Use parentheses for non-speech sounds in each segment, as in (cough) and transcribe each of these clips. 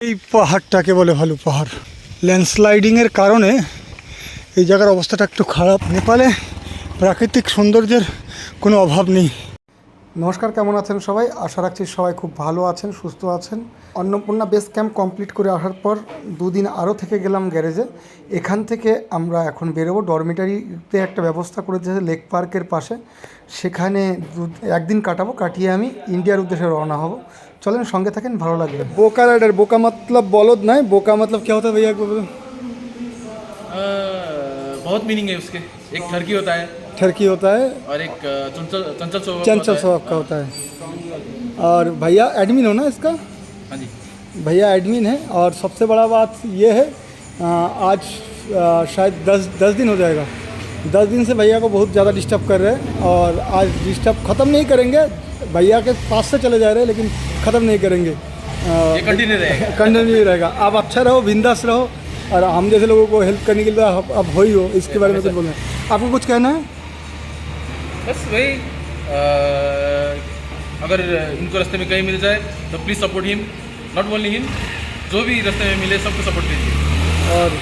এই পাহাড়টাকে বলে ভালো পাহাড়। ল্যান্ডস্লাইডিংয়ের কারণে এই জায়গার অবস্থাটা একটু খারাপ। নেপালে প্রাকৃতিক সৌন্দর্যের কোনো অভাব নেই। নমস্কার কেমন আছেন সবাই আশা রাখছি সবাই খুব ভালো আছেন সুস্থ আছেন অন্নপূর্ণা বেস ক্যাম্প কমপ্লিট করে আসার পর দুদিন আরও থেকে গেলাম গ্যারেজে এখান থেকে আমরা এখন বেরোবো ডরমিটারিতে একটা ব্যবস্থা করে দিয়েছে লেক পার্কের পাশে সেখানে দু- একদিন কাটাবো কাটিয়ে আমি ইন্ডিয়ার উদ্দেশ্যে রওনা হব চলেন সঙ্গে থাকেন ভালো লাগবে বোকা রাইডার বোকা মতলব বলদ নয় বোকা মতলব কে হতে ভাইয়া একবার বলুন अ, बहुत मीनिंग है उसके एक ठरकी होता है ठरकी होता है। और एक चंचल चंचल स्वभाव का होता है। और भैया एडमिन हो ना इसका? हाँ जी। भैया एडमिन है। और सबसे बड़ा बात ये है आज शायद दस दस दिन हो जाएगा। दस दिन से भैया को बहुत ज़्यादा डिस्टर्ब कर रहे हैं और आज डिस्टर्ब ख़त्म नहीं करेंगे। भैया के पास से चले जा रहे हैं लेकिन ख़त्म नहीं करेंगे। कंटिन्यू रहेगा। (laughs) कंटिन्यू रहेगा। आप अच्छा रहो बिंदास रहो। और हम जैसे लोगों को हेल्प करने के लिए अब अब हो ही हो। इसके बारे में कुछ बोलना है। आपको कुछ कहना है? बस वही अ, अगर इनको रास्ते में कहीं मिल जाए तो please support him not only him जो भी रास्ते में मिले सबको सपोर्ट कीजिए और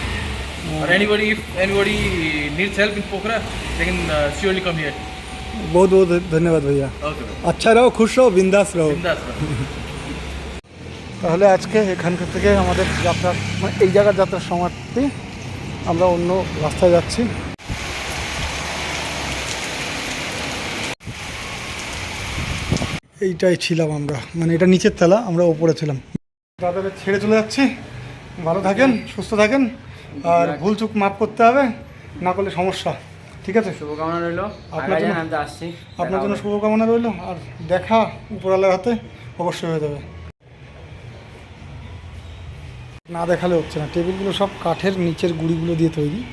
और anybody if anybody needs help in Pokhara they can surely come here बहुत बहुत धन्यवाद भैया ओके अच्छा रहो खुश रहो बिंदास रहो बिंदास তাহলে আজকে এখানকার থেকে আমাদের যাত্রা মানে এই জায়গার যাত্রার সমাপ্তি আমরা অন্য রাস্তায় যাচ্ছি এইটাই ছিলাম আমরা। মানে এটা নিচের তলা আমরা ওপরে ছিলাম। দাদাকে ছেড়ে চলে যাচ্ছি। ভালো থাকেন সুস্থ থাকেন। আর ভুল চুক মাফ করতে হবে না করলে সমস্যা। ঠিক আছে? শুভকামনা রইল। আপনার জন্য- আসছি। আপনার জন্য শুভকামনা রইল। আর দেখা উপরালার হাতে অবশ্যই হয়ে যাবে। না দেখালে হচ্ছে না। টেবিলগুলো সব কাঠের নিচের গুঁড়িগুলো দিয়ে তৈরি।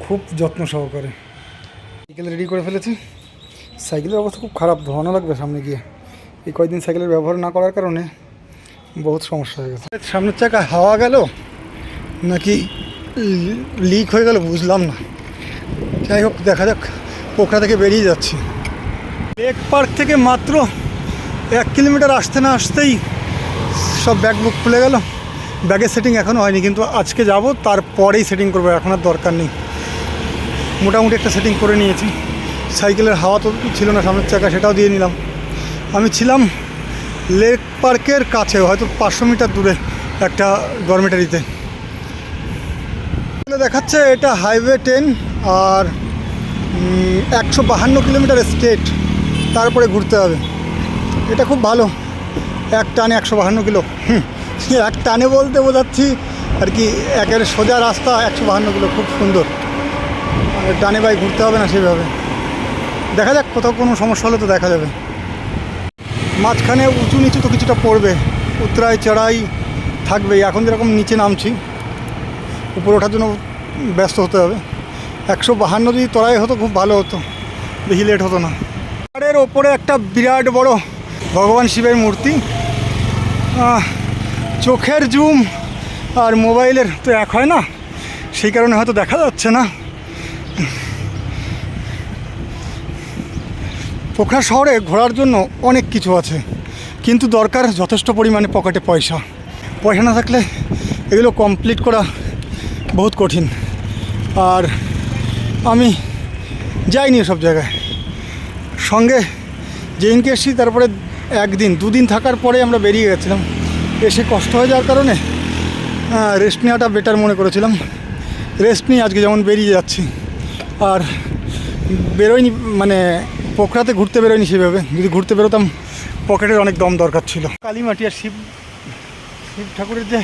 খুব যত্ন সহকারে। সাইকেল রেডি করে ফেলেছি। সাইকেলের অবস্থা খুব খারাপ। ধোয়ানো লাগবে সামনে গিয়ে। এই কয়েকদিন সাইকেলের ব্যবহার না করার কারণে বহুত সমস্যা হয়ে গেছে। সামনের চাকা হাওয়া গেল, নাকি লিক হয়ে গেল বুঝলাম না। যাই হোক, দেখা যাক, পোখরা থেকে বেরিয়ে যাচ্ছি। লেক পার্ক থেকে মাত্র এক কিলোমিটার আসতে না আসতেই সব ব্যাগ বুক খুলে গেল। ব্যাগের সেটিং এখনও হয়নি, কিন্তু আজকে যাব, তারপরেই সেটিং করব, এখন আর দরকার নেই। মোটামুটি একটা সেটিং করে নিয়েছি। সাইকেলের হাওয়া তো ছিল না, সামনের চাকা সেটাও দিয়ে নিলাম। আমি ছিলাম লেক পার্কের কাছে, হয়তো পাঁচশো মিটার দূরে একটা ডরমেটারিতে দেখাচ্ছে এটা হাইওয়ে টেন আর একশো বাহান্ন কিলোমিটার স্টেট তারপরে ঘুরতে হবে। এটা খুব ভালো। এক টানে একশো বাহান্ন কিলো। এক টানে বলতে বোঝাচ্ছি আর কি একের সোজা রাস্তা, একশো বাহান্ন কিলো, খুব সুন্দর। ডানে বাই ঘুরতে হবে না সেভাবে। দেখা যাক কোথাও কোনো সমস্যা হলে তো দেখা যাবে। মাঝখানে উঁচু নিচু তো কিছুটা পড়বে, উত্তরায় চড়াই থাকবে, এখন যেরকম নিচে নামছি, উপরে ওঠার জন্য ব্যস্ত হতে হবে। একশো বাহান্ন যদি তরাই হতো খুব ভালো হতো, বেশি লেট হতো না। পাহাড়ের ওপরে একটা বিরাট বড় ভগবান শিবের মূর্তি। চোখের জুম আর মোবাইলের তো এক হয় না, সেই কারণে হয়তো দেখা যাচ্ছে না। পোখরা শহরে ঘোরার জন্য অনেক কিছু আছে, কিন্তু দরকার যথেষ্ট পরিমাণে পকেটে পয়সা। পয়সা না থাকলে এগুলো কমপ্লিট করা বহুত কঠিন। আর আমি যাইনি সব জায়গায়। সঙ্গে যেদিনকে এসেছি, তারপরে একদিন, দুদিন থাকার পরে আমরা বেরিয়ে গেছিলাম। এসে কষ্ট হয়ে যাওয়ার কারণে রেস্ট নেওয়াটা বেটার মনে করেছিলাম। রেস্ট নিয়ে আজকে যেমন বেরিয়ে যাচ্ছি। আর বেরোয়নি মানে পোখরাতে ঘুরতে বেরোয়নি সেভাবে। যদি ঘুরতে বেরোতাম, পকেটের অনেক দম দরকার ছিল। কালীমাটি আর শিব শিব ঠাকুরের যে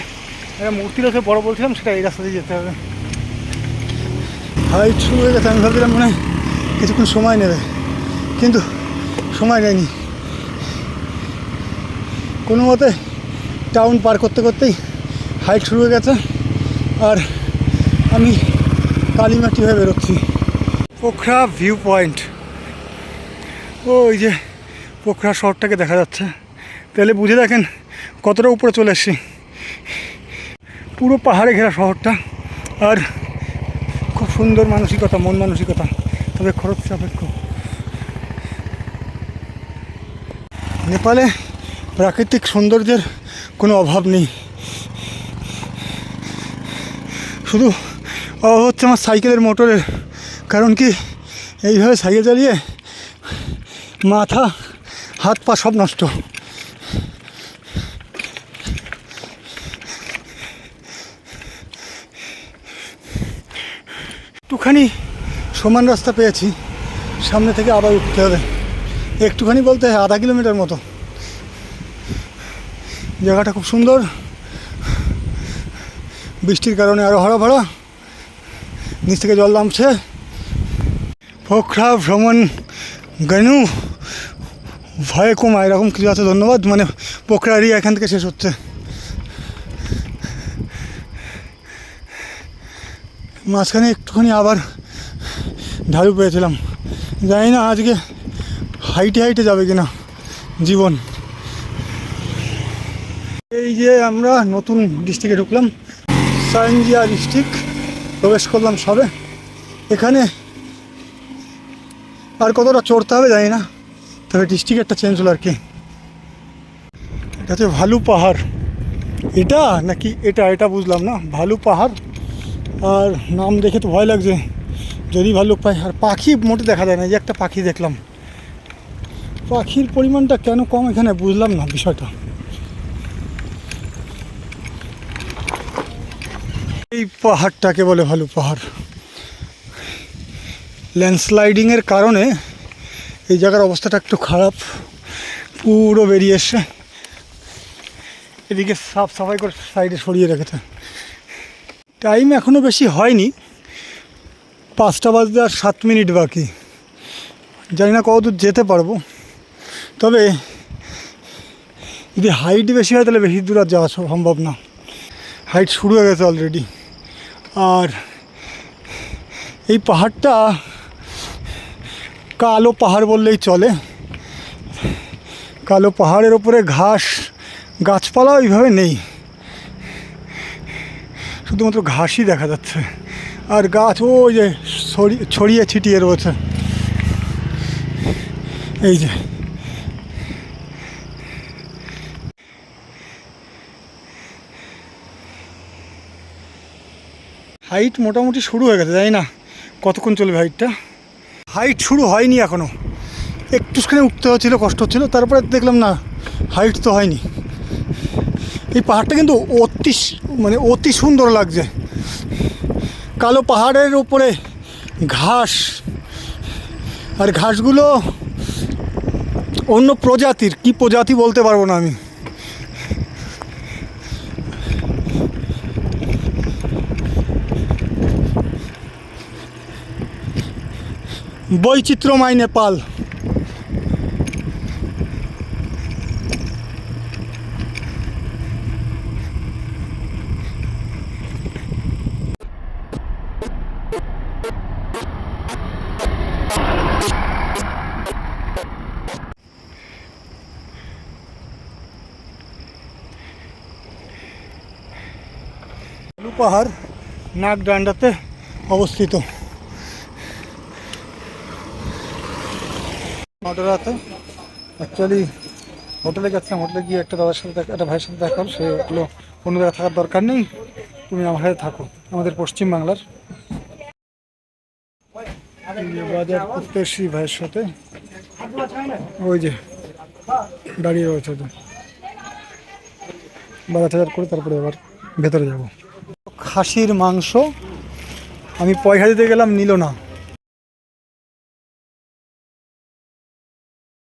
একটা মূর্তি রয়েছে, বড় বলছিলাম, সেটা এই রাস্তা দিয়ে যেতে হবে। হাইট শুরু হয়ে গেছে, আমি ভাবছিলাম মনে কিছুক্ষণ সময় নেবে। কিন্তু সময় নেয়নি। কোনো মতে টাউন পার করতে করতেই হাইট শুরু হয়ে গেছে, আর আমি কালীমাটি হয়ে বেরোচ্ছি। পোখরা ভিউ পয়েন্ট ওই যে পোখরা শহরটাকে দেখা যাচ্ছে। তাহলে বুঝে দেখেন কতটা উপরে চলে এসছি। পুরো পাহাড়ে ঘেরা শহরটা আর খুব সুন্দর মানসিকতা, মন মানসিকতা। তবে খরচ সাপেক্ষ। নেপালে প্রাকৃতিক সৌন্দর্যের কোনো অভাব নেই। শুধু অভাব হচ্ছে আমার সাইকেলের মোটরের। কারণ কি? এইভাবে সাইকেল চালিয়ে মাথা, হাত পা সব নষ্ট। একটুখানি সমান রাস্তা পেয়েছি, সামনে থেকে আবার উঠতে হবে। একটুখানি বলতে আধা কিলোমিটার মতো। জায়গাটা খুব সুন্দর। বৃষ্টির কারণে আরও হরা ভরা নিচ থেকে জল নামছে। পোখরা ভ্রমণ, গনু। ভয়ে কমা এরকম আছে, ধন্যবাদ। মানে পোখরা এরিয়া এখান থেকে শেষ হচ্ছে। মাঝখানে একটুখানি আবার ঢালু পেয়েছিলাম। জানি না আজকে হাইটে হাইটে যাবে কিনা জীবন। এই যে আমরা নতুন ডিস্ট্রিক্টে ঢুকলাম, সাইনজিয়া ডিস্ট্রিক্ট। প্রবেশ করলাম সবে। এখানে আর কতটা চড়তে হবে জানি না। তবে ডিস্ট্রিক্ট একটা চেঞ্জ হলো আর কি। এটা হচ্ছে ভালু পাহাড়। এটা নাকি এটা এটা বুঝলাম না। ভালু পাহাড়। আর নাম দেখে তো ভয় লাগছে। যদি ভাল্লুক পাই আর পাখি মোটে দেখা যায় না যে একটা পাখি দেখলাম। পাখির পরিমাণটা কেন কম এখানে বুঝলাম না বিষয়টা। এই পাহাড়টাকে বলে ভালু পাহাড়। ল্যান্ডস্লাইডিংয়ের কারণে এই জায়গার অবস্থাটা একটু খারাপ। পুরো বেরিয়ে এসছে। এদিকে সাফ সাফাই করে সাইডে সরিয়ে রেখেছে। টাইম এখনও বেশি হয়নি। পাঁচটা বাজতে আর সাত মিনিট বাকি। জানি না কতদূর যেতে পারব। তবে যদি হাইট বেশি হয় তাহলে বেশি দূর আর যাওয়া সম্ভব না। হাইট শুরু হয়ে গেছে অলরেডি আর এই পাহাড়টা কালো পাহাড় বললেই চলে। কালো পাহাড়ের ওপরে ঘাস, গাছপালা ওইভাবে নেই। শুধুমাত্র ঘাসই দেখা যাচ্ছে। আর গাছ ওই যে ছড়িয়ে ছিটিয়ে রয়েছে। এই যে। হাইট মোটামুটি শুরু হয়ে গেছে, জানি না কতক্ষণ চলবে হাইটটা হাইট শুরু হয়নি এখনও একটুখানি উঠতে হচ্ছিল, কষ্ট হচ্ছিল, তারপরে দেখলাম না হাইট তো হয়নি। এই পাহাড়টা কিন্তু অতি মানে অতি সুন্দর লাগছে। কালো পাহাড়ের উপরে ঘাস, আর ঘাসগুলো অন্য প্রজাতির, কি প্রজাতি বলতে পারব না আমি। বৈচিত্র্যময় নেপাল। পাহাড় নাগডান্ডাতে অবস্থিত। মাডোরাতে অ্যাকচুয়ালি হোটেলে গেছিলাম, হোটেলে গিয়ে একটা দাদার সাথে একটা ভাইয়ের সাথে দেখা হলো। সে বলল জায়গায় থাকার দরকার নেই, তুমি আমার সাথে থাকো। আমাদের পশ্চিম বাংলার বাজার করতে ভাইয়ের সাথে। ওই যে, দাঁড়িয়ে রয়েছে তো বাজার টাজার করে তারপরে আবার ভেতরে যাব। খাসির মাংস, আমি পয়সা দিতে গেলাম, নিল না।